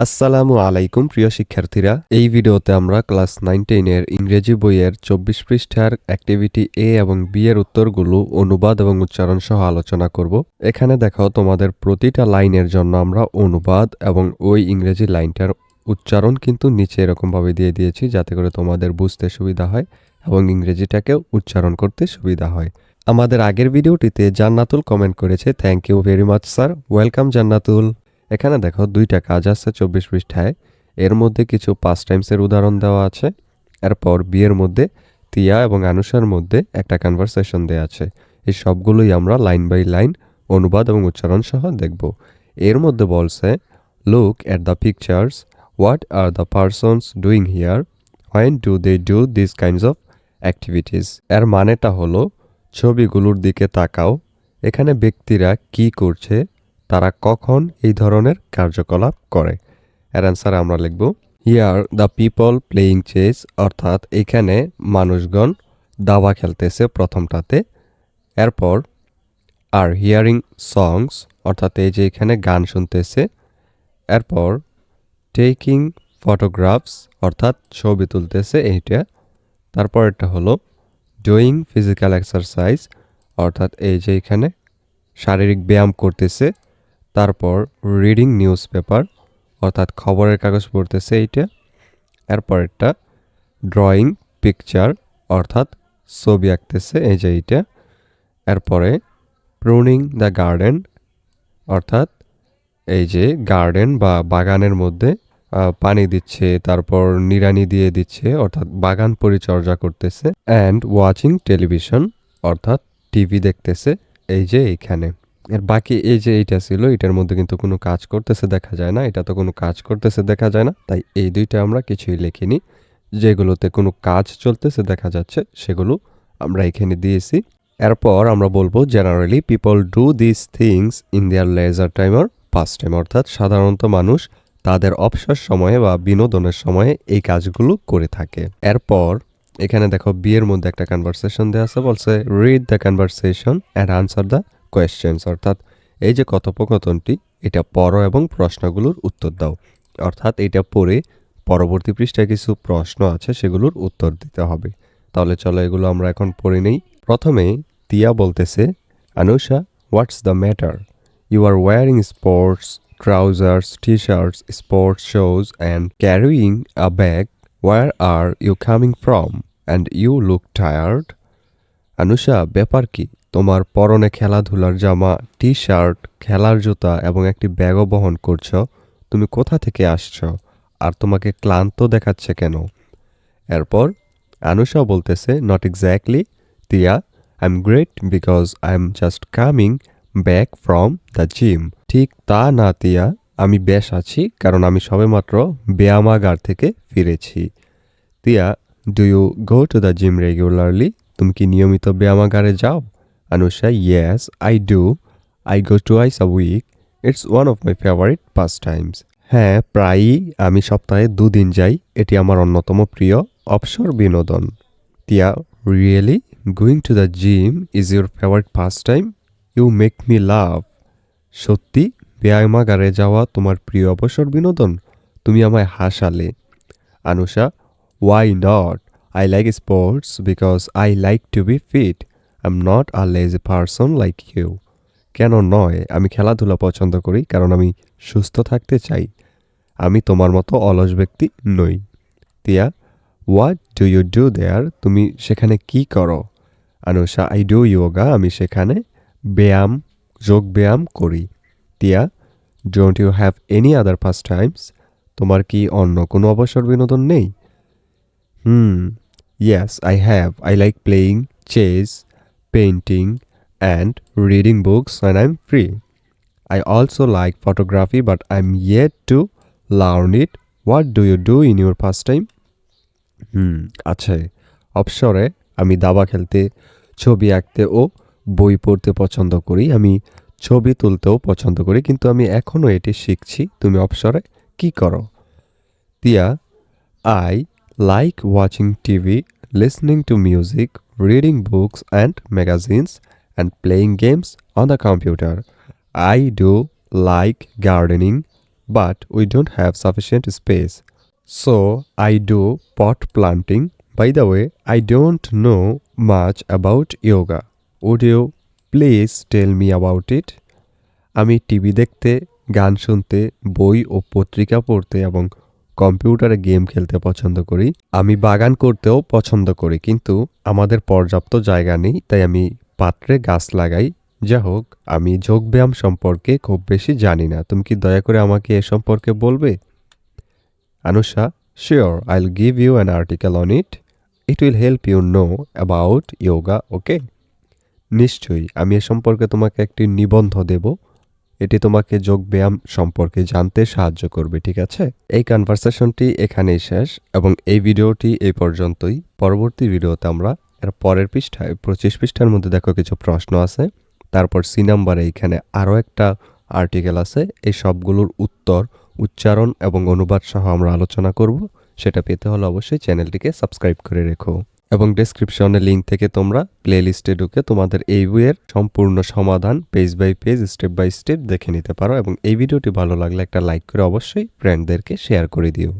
আসসালামু আলাইকুম, প্রিয় শিক্ষার্থীরা। এই ভিডিওতে আমরা ক্লাস নাইন টেনের ইংরেজি বইয়ের চব্বিশ পৃষ্ঠার অ্যাক্টিভিটি এ এবং বি এর উত্তরগুলো, অনুবাদ এবং উচ্চারণ সহ আলোচনা করব। এখানে দেখো, তোমাদের প্রতিটা লাইনের জন্য আমরা অনুবাদ এবং ওই ইংরেজি লাইনটার উচ্চারণ কিন্তু নিচে এরকমভাবে দিয়ে দিয়েছি যাতে করে তোমাদের বুঝতে সুবিধা হয় এবং ইংরেজিটাকেও উচ্চারণ করতে সুবিধা হয়। আমাদের আগের ভিডিওটিতে জান্নাতুল কমেন্ট করেছে। Thank you very much sir welcome Jannatul. এখানে দেখো দুইটা কাজ আছে চব্বিশ পৃষ্ঠায়। এর মধ্যে কিছু পাঁচ টাইমসের উদাহরণ দেওয়া আছে। এরপর বিয়ের মধ্যে তিয়া এবং আনুষার মধ্যে একটা কনভারসেশন দেওয়া আছে। এই সবগুলোই আমরা লাইন বাই লাইন অনুবাদ এবং উচ্চারণ সহ দেখব। এর মধ্যে বলছে look at the pictures what are the persons doing here when do they do this kinds of activities এর মানেটা হলো, ছবিগুলোর দিকে তাকাও। এখানে ব্যক্তিরা কি করছে? তারা কখন এই ধরনের কার্যকলাপ করে? এর অ্যান্সার আমরা লিখব here the people playing chess অর্থাৎ এখানে মানুষগণ দাবা খেলতেছে প্রথমটাতে। এরপর আর হিয়ারিং সংস অর্থাৎ এই যে এখানে গান শুনতেছে। এরপর টেকিং ফটোগ্রাফস অর্থাৎ ছবি তুলতেছে এইটা। তারপর এটা হলো ডুইং ফিজিক্যাল এক্সারসাইজ অর্থাৎ এই যে এখানে শারীরিক ব্যায়াম করতেছে। তারপর রিডিং নিউজ পেপার অর্থাৎ খবরের কাগজ পড়তেছে এইটা। এরপর একটা ড্রয়িং পিকচার অর্থাৎ ছবি আঁকতেছে এই যে এইটা। এরপরে প্রুনিং দ্য গার্ডেন অর্থাৎ এই যে গার্ডেন বা বাগানের মধ্যে পানি দিচ্ছে, তারপর নিড়ানি দিয়ে দিচ্ছে, অর্থাৎ বাগান পরিচর্যা করতেছে। অ্যান্ড ওয়াচিং টেলিভিশন অর্থাৎ টিভি দেখতেছে, এই যে এইখানে। এর বাকি এই যে এইটা ছিল, এটার মধ্যে কিন্তু কোনো কাজ করতেছে দেখা যায় না, এটা তো কোনো কাজ করতেছে দেখা যায় না, তাই এই দুইটা আমরা কিছুই লিখিনি। যেগুলোতে কোনো কাজ চলতেছে দেখা যাচ্ছে, সেগুলো আমরা এখানে দিয়েছি। এরপর আমরা বলব generally people do this things in their leisure time R pass time অর্থাৎ সাধারণত মানুষ তাদের অবসর সময়ে বা বিনোদনের সময়ে এই কাজগুলো করে থাকে। এরপর এখানে দেখো বিয়ের মধ্যে একটা কনভারসেশন দেওয়া আছে, বলছে read the conversation and answer the questions অর্থাৎ এই যে কথোপকথনটি, এটা পড়ো এবং প্রশ্নগুলোর উত্তর দাও। অর্থাৎ এটা পড়ে পরবর্তী পৃষ্ঠায় কিছু প্রশ্ন আছে, সেগুলোর উত্তর দিতে হবে। তাহলে চলো এগুলো আমরা এখন পড়ে নেই। প্রথমে তিয়া বলতেছে, Anusha, what's the matter? You are wearing sports, trousers T shirts sports shoes and carrying a bag. Where are you coming from? And you look tired? Anusha, ব্যাপার কি? তোমার পরনে খেলাধুলার জামা টি শার্ট খেলার জুতা এবং একটি ব্যাগও বহন করছ। তুমি কোথা থেকে আসছ? আর তোমাকে ক্লান্ত দেখাচ্ছে কেন? এরপর আনুষা বলতেছে not exactly Tiya I am great because I am just coming back from the gym ঠিক তা না তিয়া আমি বেশ আছি, কারণ আমি সবেমাত্র ব্যায়ামাগার থেকে ফিরেছি। Tiya do you go to the gym regularly তুমি কি নিয়মিত ব্যায়ামাগারে যাও? I do I go twice a week it's one of my favourite pastimes হ্যাঁ প্রায়ই আমি সপ্তাহে দুদিন যাই। এটি আমার অন্যতম প্রিয় অবসর বিনোদন। Tiya really going to the gym is your favourite pastime you make me laugh সত্যি ব্যায়ামাগারে যাওয়া তোমার প্রিয় অবসর বিনোদন? তুমি আমায় হাসালে। Anusha why not I like sports because I like to be fit I am not a lazy person like you কেন নয়? আমি খেলাধুলা পছন্দ করি, কারণ আমি সুস্থ থাকতে চাই। আমি তোমার মতো অলস ব্যক্তি নই। Tiya what do you do there তুমি সেখানে কি করো? আনুষা আই ডু ইয়োগা আমি সেখানে ব্যায়াম, যোগ ব্যায়াম করি। Tiya don't you have any other pastimes তোমার কি অন্য কোনো অবসর বিনোদন নেই? হুম yes I have I like playing chess painting and reading books when I'm free. I also like photography, but I'm yet to learn it. What do you do in your pastime? হুম আছে অবসরে আমি দাবা খেলতে ছবি আঁকতে ও বই পড়তে পছন্দ করি আমি ছবি তুলতেও পছন্দ করি কিন্তু আমি এখনও এটি শিখছি তুমি অবসরে কি করো Tiya I like watching TV listening to music reading books and magazines and playing games on the computer. I do like gardening, but we don't have sufficient space. So I do pot planting. By the way, I don't know much about yoga. Would you please tell me about it? আমি TV দেখতে গান শুনতে বই ও পত্রিকা পড়তে এবং কম্পিউটারে game খেলতে পছন্দ করি, আমি বাগান করতেও পছন্দ করি, কিন্তু আমাদের পর্যাপ্ত জায়গা নেই, তাই আমি পাত্রে গাছ লাগাই। যা হোক, আমি যোগব্যায়াম সম্পর্কে খুব বেশি জানি না। তুমি কি দয়া করে আমাকে এ সম্পর্কে বলবে? Anusha, sure I'll give you an article on it it will help you know about yoga okay নিশ্চয়ই, আমি এ সম্পর্কে তোমাকে একটি নিবন্ধ দেব। এটি তোমাকে যোগব্যায়াম সম্পর্কে জানতে সাহায্য করবে, ঠিক আছে? এই কনভারসেশনটি এখানেই শেষ এবং এই ভিডিওটি এই পর্যন্তই। পরবর্তী ভিডিওতে আমরা এর পরের পৃষ্ঠায়, পঁচিশ পৃষ্ঠার মধ্যে দেখো কিছু প্রশ্ন আছে। তারপর সি নাম্বারে এইখানে আরও একটা আর্টিকেল আছে। এই সবগুলোর উত্তর, উচ্চারণ এবং অনুবাদ সহ আমরা আলোচনা করব। সেটা পেতে হলে অবশ্যই চ্যানেলটিকে সাবস্ক্রাইব করে রেখো। এবং ডেসক্রিপশনে লিঙ্ক থেকে তোমরা প্লে লিস্টে ঢুকে তোমাদের এই বইয়ের সম্পূর্ণ সমাধান page by page step by step দেখে নিতে পারো এবং এই ভিডিওটি ভালো লাগলে একটা লাইক করে অবশ্যই ফ্রেন্ডদেরকে শেয়ার করে দিও।